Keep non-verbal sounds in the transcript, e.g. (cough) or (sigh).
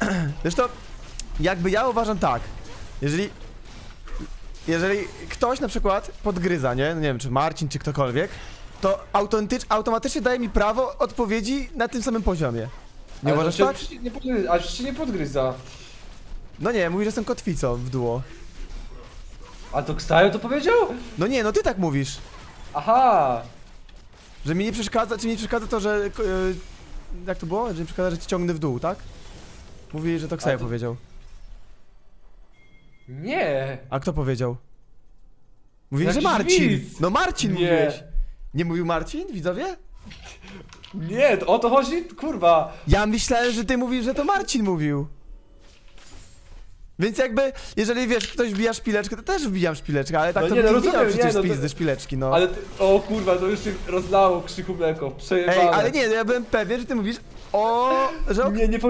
(clears throat) Wiesz to, jakby ja uważam tak, jeżeli... Jeżeli ktoś na przykład podgryza, nie? No nie wiem, czy Marcin, czy ktokolwiek, to autentycz, automatycznie daje mi prawo odpowiedzi na tym samym poziomie. Nie uważasz tak? Nie podgryza, ale cię nie podgryza. No nie, mówisz, że jestem kotwicą w duo. A to Ksajo to powiedział? No nie, no ty tak mówisz. Aha! Że mi nie przeszkadza, czy mi nie przeszkadza to, że... Yy, jak to było? Że mi przeszkadza, że cię ciągnę w dół, tak? Mówi, że to Ksaja to- powiedział. Nie! A kto powiedział? Mówili, że Jakiś Marcin. widz. No Marcin Nie. mówiłeś. Nie mówił Marcin, widzowie? Nie, to o to chodzi? Kurwa! Ja myślałem, że ty mówisz, że to Marcin mówił. Więc jakby, jeżeli wiesz, ktoś wbija szpileczkę, to też wbijam szpileczkę, ale tak No to nie, no wbijał rozumiem, przecież nie, no z to- pizdy szpileczki, no. Ale ty, o kurwa, to już się rozlało krzyku mleko, przejebane. Ej, ale nie, ja byłem pewien, że ty mówisz o... że o Nie, nie powiedziałem